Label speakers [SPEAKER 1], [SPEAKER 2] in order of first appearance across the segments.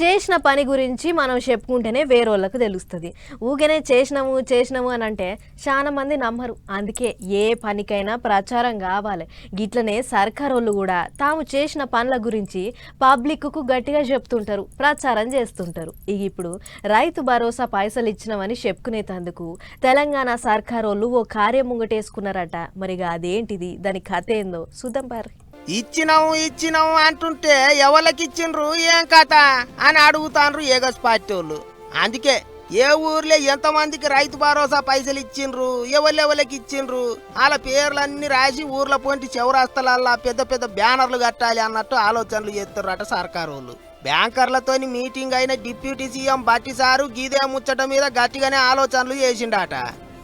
[SPEAKER 1] చేసిన పని గురించి మనం చెప్పుకుంటేనే వేరోళ్ళకు తెలుస్తుంది. ఊగనే చేసినాము చేసినాము అని అంటే చాలా మంది నమ్మరు. అందుకే ఏ పనికైనా ప్రచారం కావాలి. గిట్లనే సర్కారోళ్ళు కూడా తాము చేసిన పనుల గురించి పబ్లిక్కు గట్టిగా చెప్తుంటారు ప్రచారం చేస్తుంటారు. ఇక ఇప్పుడు రైతు భరోసా పైసలు ఇచ్చినామని చెప్పుకునేటందుకు తెలంగాణ సర్కారోళ్ళు ఓ కార్యం ముంగటేసుకున్నారట. మరిగా అదేంటిది? దాని కథ ఏందో సుద్దం పారి.
[SPEAKER 2] ఇచ్చినాము ఇచ్చినాము అంటుంటే ఎవరికిచ్చిండ్రు ఏం కథ? అని అడుగుతాండ్రు ఏగస్ పార్టీ వాళ్ళు అందుకే ఏ ఊర్లో ఎంతమందికి రైతు భరోసా పైసలు ఇచ్చిండ్రు ఎవరెవరికి ఇచ్చిండ్రు వాళ్ళ పేర్లన్నీ రాసి ఊర్ల పొంటి చౌరాస్తలల్లా పెద్ద పెద్ద బ్యానర్లు కట్టాలి అన్నట్టు ఆలోచనలు చేస్తున్నారట సర్కారు వాళ్ళు బ్యాంకర్లతోని మీటింగ్ అయిన డిప్యూటీ సీఎం బట్టి సారు గీదే ముచ్చట మీద గట్టిగానే ఆలోచనలు చేసిండట.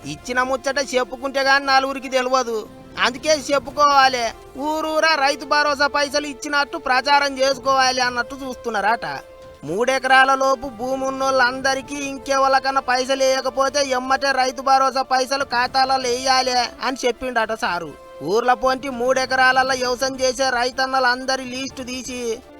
[SPEAKER 2] ఇచ్చిన ముచ్చట చెప్పుకుంటే గాని నలుగురికి తెలియదు అందుకే చెప్పుకోవాలి. ఊరూరా రైతు భరోసా పైసలు ఇచ్చినట్టు ప్రచారం చేసుకోవాలి అన్నట్టు చూస్తున్నారట. మూడెకరాల లోపు భూమి ఉన్నోళ్ళందరికీ ఇంకెవరికన్నా పైసలు వేయకపోతే ఎమ్మటే రైతు భరోసా పైసలు ఖాతాలలో వేయాలి అని చెప్పిండట సారు. ఊర్ల పొంటి మూడెకరాలలో వ్యవసాయం చేసే రైతన్నలందరి లిస్టు తీసి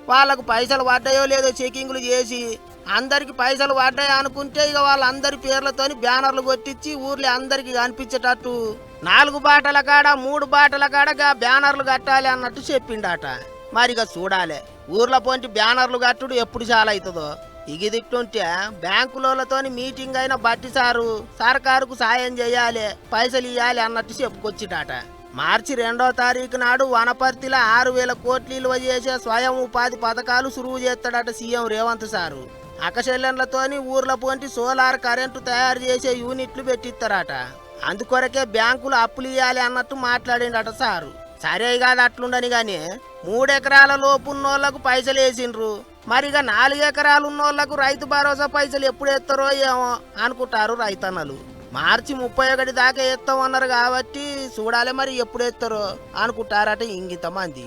[SPEAKER 2] వాళ్ళకు పైసలు పడ్డాయో లేదో చెకింగ్లు చేసి అందరికి పైసలు పడ్డాయి అనుకుంటే ఇక వాళ్ళందరి పేర్లతోని బ్యానర్లు కొట్టించి ఊర్లో అందరికి కనిపించేటట్టు నాలుగు బాటల కాడ మూడు బాటల కాడ బ్యానర్లు కట్టాలి అన్నట్టు చెప్పిండట. మరిగా చూడాలి. ఊర్లో పొంటి బ్యానర్లు కట్టుడు ఎప్పుడు చాలా అవుతుందో ఇగి దిక్టుంటే బ్యాంకులతోని మీటింగ్ అయిన బట్టి సారు సర్కారుకు సాయం చేయాలి పైసలు ఇవ్వాలి అన్నట్టు చెప్పుకొచ్చిటాట. మార్చి రెండో తారీఖు నాడు వనపర్తిలో ఆరు వేల కోట్లు విలువ చేసే స్వయం ఉపాధి పథకాలు సురువు చేస్తాడట సీఎం రేవంత్ సారు. అకశల్యంలతోని ఊర్ల పొంటి సోలార్ కరెంటు తయారు చేసే యూనిట్లు పెట్టిస్తారట. అందుకొరకే బ్యాంకులు అప్పులు ఇవ్వాలి అన్నట్టు మాట్లాడిండట సారు. సరే కాదు అట్లుండని కానీ మూడెకరాల లోపు ఉన్నోళ్ళకు పైసలు వేసిండ్రు. మరిగా నాలుగెకరాలు ఉన్నోళ్ళకు రైతు భరోసా పైసలు ఎప్పుడు ఎత్తారో ఏమో అనుకుంటారు రైతన్నలు. మార్చి ముప్పై ఒకటి దాకా ఎత్తామన్నారు కాబట్టి చూడాలి మరి ఎప్పుడు ఎత్తారో అనుకుంటారట ఇంగిత మంది.